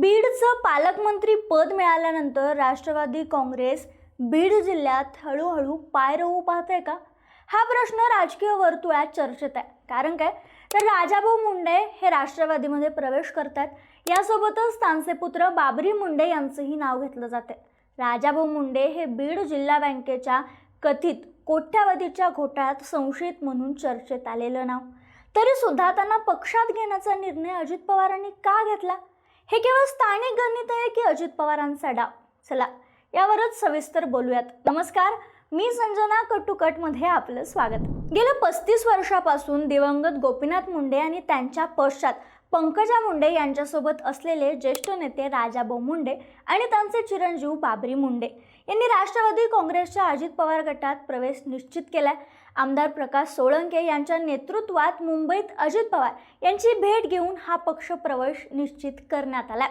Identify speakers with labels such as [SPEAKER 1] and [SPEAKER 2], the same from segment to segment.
[SPEAKER 1] बीडचं पालकमंत्री पद मिळाल्यानंतर राष्ट्रवादी काँग्रेस बीड जिल्ह्यात हळूहळू पाय रोवू पाहते का? हा प्रश्न राजकीय वर्तुळात चर्चेत आहे. कारण काय? तर राजाभाऊ मुंडे हे राष्ट्रवादीमध्ये प्रवेश करतात यासोबतच त्यांचे पुत्र बाबरी मुंडे यांचंही नाव घेतलं जाते राजाभाऊ मुंडे हे बीड जिल्हा बँकेच्या कथित कोट्यावधीच्या घोटाळ्यात संशयित म्हणून चर्चेत आलेलं नाव. तरीसुद्धा त्यांना पक्षात घेण्याचा निर्णय अजित पवारांनी का घेतला? हे केवळ स्थानिक गणित आहे की अजित पवारांचा डाव? चला यावरच सविस्तर बोलूयात. नमस्कार मी संजना कटुकटमध्ये आपलं स्वागत. गेल्या पस्तीस वर्षापासून दिवंगत गोपीनाथ मुंडे आणि त्यांच्या पश्चात पंकजा मुंडे यांच्यासोबत असलेले ज्येष्ठ नेते राजाभाऊ मुंडे आणि त्यांचे चिरंजीव बाबरी मुंडे यांनी राष्ट्रवादी काँग्रेसच्या अजित पवार गटात प्रवेश निश्चित केलाय. आमदार प्रकाश सोळंके यांच्या नेतृत्वात मुंबईत अजित पवार यांची भेट घेऊन हा पक्ष प्रवेश निश्चित करण्यात आलाय.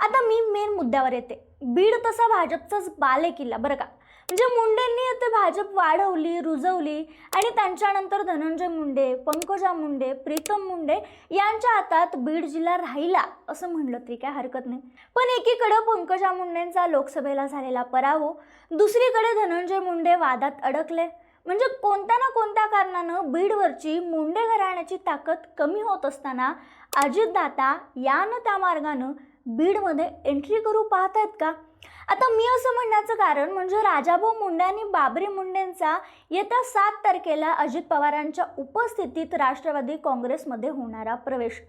[SPEAKER 1] आता मी मेन मुद्द्यावर येते. बीड तसा भाजपचाच बालेकिल्ला बरं का? म्हणजे मुंडेंनी आता भाजप वाढवली रुजवली आणि त्यांच्यानंतर धनंजय मुंडे पंकजा मुंडे प्रीतम मुंडे यांच्या हातात बीड जिल्हा राहिला असं म्हणलं तरी काय हरकत नाही. पण एकीकडं पंकजा मुंडेंचा लोकसभेला झालेला पराभव दुसरीकडे धनंजय मुंडे वादात अडकले. म्हणजे कोणत्या ना कोणत्या कारणानं बीडवरची मुंडे घराण्याची ताकद कमी होत असताना अजितदाता यानं त्या मार्गानं बीडमध्ये एंट्री करू पाहतायत का? आता मी असं म्हणण्याचं कारण म्हणजे राजाभाऊ मुंडे आणि बाबरी मुंडेंचा येत्या सात तारखेला अजित पवारांच्या उपस्थितीत राष्ट्रवादी काँग्रेसमध्ये होणारा प्रवेश.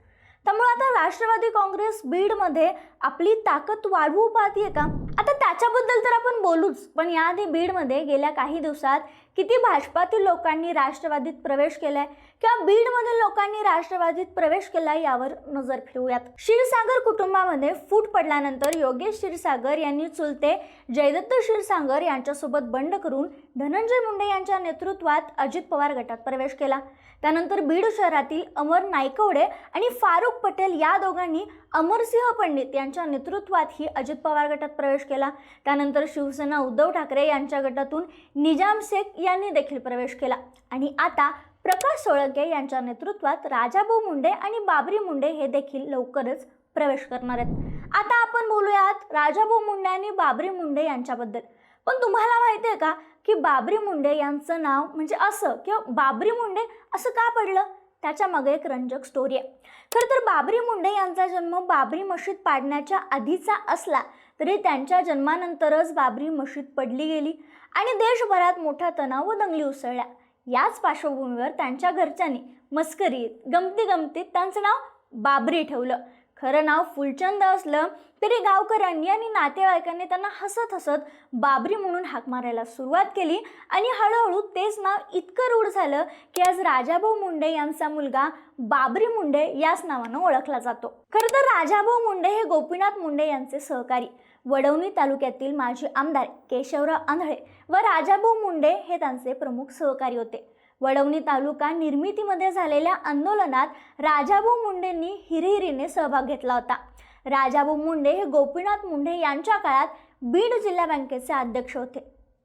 [SPEAKER 1] त्यामुळे आता राष्ट्रवादी काँग्रेस बीडमध्ये आपली ताकद वाढवू पाहतीये का? आता त्याच्याबद्दल तर आपण बोलूच पण याआधी बीडमध्ये गेल्या काही दिवसात किती भाजपातील लोकांनी राष्ट्रवादीत प्रवेश केलाय किंवा बीडमधील लोकांनी राष्ट्रवादीत प्रवेश केलाय यावर नजर फिरवूयात. क्षीरसागर कुटुंबामध्ये फूट पडल्यानंतर योगेश क्षीरसागर यांनी चुलते जयदत्त क्षीरसागर यांच्यासोबत बंड करून धनंजय मुंडे यांच्या नेतृत्वात अजित पवार गटात प्रवेश केला. त्यानंतर बीड शहरातील अमर नायकवडे आणि फारुख पटेल या दोघांनी अमरसिंह पंडित यांच्या नेतृत्वातही अजित पवार गटात प्रवेश केला. त्यानंतर शिवसेना उद्धव ठाकरे यांच्या गटातून निजाम शेख यांनी देखील प्रवेश केला. आणि आता प्रकाश सोळंके यांच्या नेतृत्वात राजाभाऊ मुंडे आणि बाबरी मुंडे हे देखील लवकरच प्रवेश करणार आहेत. आता आपण बोलूयात राजाभाऊ मुंडे आणि बाबरी मुंडे यांच्याबद्दल. पण तुम्हाला माहिती आहे का की बाबरी मुंडे यांचं नाव म्हणजे असं किंवा बाबरी मुंडे असं का पडलं? त्याच्यामागे एक रंजक स्टोरी आहे. खरं तर बाबरी मुंडे यांचा जन्म बाबरी मशीद पाडण्याच्या आधीचा असला तरी त्यांच्या जन्मानंतरच बाबरी मशीद पडली गेली आणि देशभरात मोठा तणाव व दंगली उसळल्या. याच पार्श्वभूमीवर त्यांच्या घरच्यांनी मस्करीत गमती गमतीत त्यांचं नाव बाबरी ठेवलं. खरं नाव फुलचंद असलं तरी गावकऱ्यांनी आणि नातेवाईकांनी त्यांना हसत हसत बाबरी म्हणून हाक मारायला सुरुवात केली. आणि हळूहळू तेच नाव इतकं रूढ झालं की आज राजाभाऊ मुंडे यांचा मुलगा बाबरी मुंडे याच नावानं ओळखला जातो. खरं तर राजाभाऊ मुंडे हे गोपीनाथ मुंडे यांचे सहकारी. वडवणी तालुक्यातील माजी आमदार केशवराव आंधळे व राजाभाऊ मुंडे हे त्यांचे प्रमुख सहकारी होते. वडवणी तालुका निर्मितीमध्ये झालेल्या आंदोलनात राजाभाऊ मुंडेंनी हिरिहिरीने सहभाग घेतला होता. राजाभाऊ मुंडे हे गोपीनाथ मुंडे यांच्या काळात बीड जिल्हा बँकेचे अध्यक्ष होते.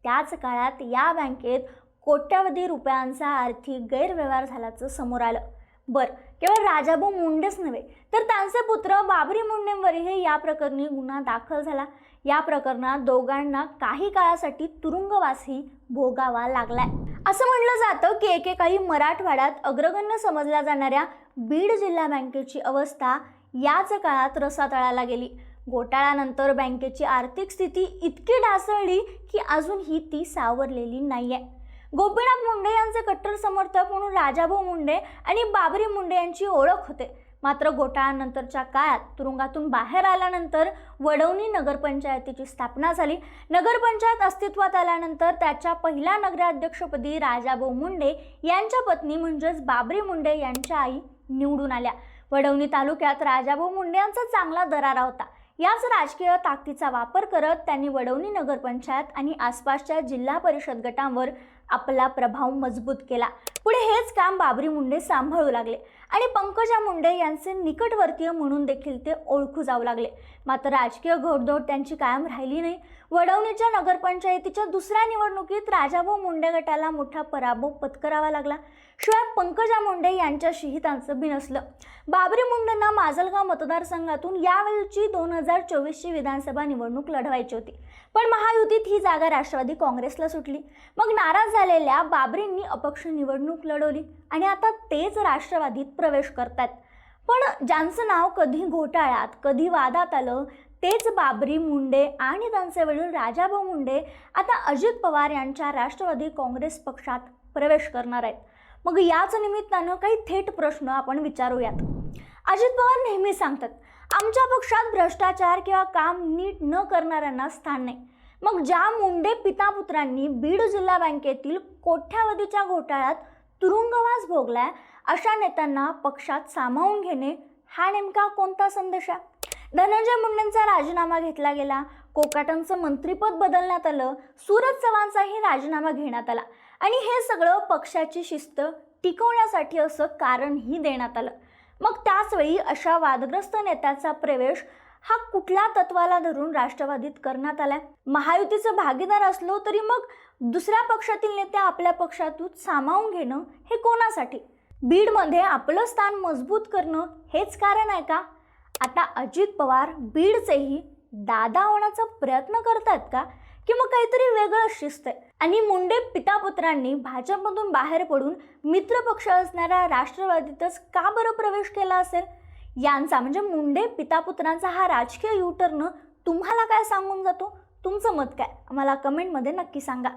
[SPEAKER 1] त्याच काळात या बँकेत कोट्यावधी रुपयांचा आर्थिक गैरव्यवहार झाल्याचं समोर आलं. बरं केवळ राजाभाऊ मुंडेच नव्हे तर त्यांचे पुत्र बाबरी मुंडेंवरही या प्रकरणी गुन्हा दाखल झाला. या प्रकरणात दोघांना काही काळासाठी तुरुंगवासही भोगावा लागलाय. असं म्हटलं जातं की एकेकाळी मराठवाड्यात अग्रगण्य समजल्या जाणाऱ्या बीड जिल्हा बँकेची अवस्था याच काळात रसातळाला गेली. घोटाळ्यानंतर बँकेची आर्थिक स्थिती इतकी ढासळली की अजूनही ती सावरलेली नाही आहे गोपीनाथ मुंडे यांचे कट्टर समर्थक म्हणून राजाभाऊ मुंडे आणि बाबरी मुंडे यांची ओळख होते. मात्र घोटाळ्यानंतरच्या काळात तुरुंगातून बाहेर आल्यानंतर वडवणी नगरपंचायतीची स्थापना झाली. नगरपंचायत अस्तित्वात आल्यानंतर त्याच्या पहिल्या नगराध्यक्षपदी राजाभाऊ मुंडे यांच्या पत्नी म्हणजेच बाबरी मुंडे यांच्या आई निवडून आल्या. वडवणी तालुक्यात राजाभाऊ मुंडे यांचा चांगला दरारा होता. याच राजकीय ताकदीचा वापर करत त्यांनी वडवणी नगरपंचायत आणि आसपासच्या जिल्हा परिषद गटांवर आपला प्रभाव मजबूत केला. पुढे हेच काम बाबरी मुंडे सांभाळू लागले. आणि पंकजा मुंडे यांचे निकटवर्तीय म्हणून देखील ते ओळखू जाऊ लागले. मात्र राजकीय घोडदौड त्यांची कायम राहिली नाही. वडवणीच्या नगरपंचायतीच्या दुसऱ्या निवडणुकीत राजाभाऊ मुंडे गटाला मोठा पराभव पत्करावा लागला. शिवाय पंकजा मुंडे यांच्याशीही त्यांचं बिनसलं बाबरी मुंडेंना माजलगाव मतदारसंघातून यावेळीची दोन हजार चोवीसची विधानसभा निवडणूक लढवायची होती. पण महायुतीत ही जागा राष्ट्रवादी काँग्रेसला सुटली. मग नाराज झालेल्या बाबरींनी अपक्ष निवडणूक लढवली आणि आता तेच राष्ट्रवादीत प्रवेश करतात पण ज्यांचं नाव कधी घोटाळ्यात कधी वादात आलं तेच बाबरी मुंडे आणि त्यांचे वडील राजाभाऊ मुंडे आता अजित पवार यांच्या राष्ट्रवादी काँग्रेस पक्षात प्रवेश करणार आहेत. मग याच निमित्तानं काही थेट प्रश्न आपण विचारूयात. अजित पवार नेहमी सांगतात आमच्या पक्षात भ्रष्टाचार किंवा काम नीट न करणाऱ्यांना स्थान नाही. मग ज्या मुंडे पितापुत्रांनी बीड जिल्हा बँकेतील कोट्यावधीच्या घोटाळ्यात तुरुंगवास भोगलाय अशा नेत्यांना पक्षात सामावून घेणे हा नेमका कोणता संदेश आहे? धनंजय मुंडेंचा राजीनामा घेतला गेला. कोकाटांचं मंत्रिपद बदलण्यात आलं. सूरज चव्हाणचाही राजीनामा घेण्यात आला. आणि हे सगळं पक्षाची शिस्त टिकवण्यासाठी असं कारणही देण्यात आलं. मग त्याचवेळी अशा वादग्रस्त नेत्याचा प्रवेश हा कुठल्या तत्वाला धरून राष्ट्रवादीत करण्यात आलाय? महायुतीचं भागीदार असलो तरी मग दुसऱ्या पक्षातील नेते आपल्या पक्षातून सामावून घेणं हे कोणासाठी? बीडमध्ये आपलं स्थान मजबूत करणं हेच कारण आहे का? आता अजित पवार बीडचेही दादा होण्याचा प्रयत्न करतात का? की मग काहीतरी वेगळं शिस्त आहे? आणि मुंडे पितापुत्रांनी भाजपमधून बाहेर पडून मित्रपक्ष असणाऱ्या राष्ट्रवादीतच का बरं प्रवेश केला असेल? यांचा म्हणजे मुंडे पितापुत्रांचा हा राजकीय युटर्न तुम्हाला काय सांगून जातो? तुमचं मत काय? आम्हाला कमेंटमध्ये नक्की सांगा.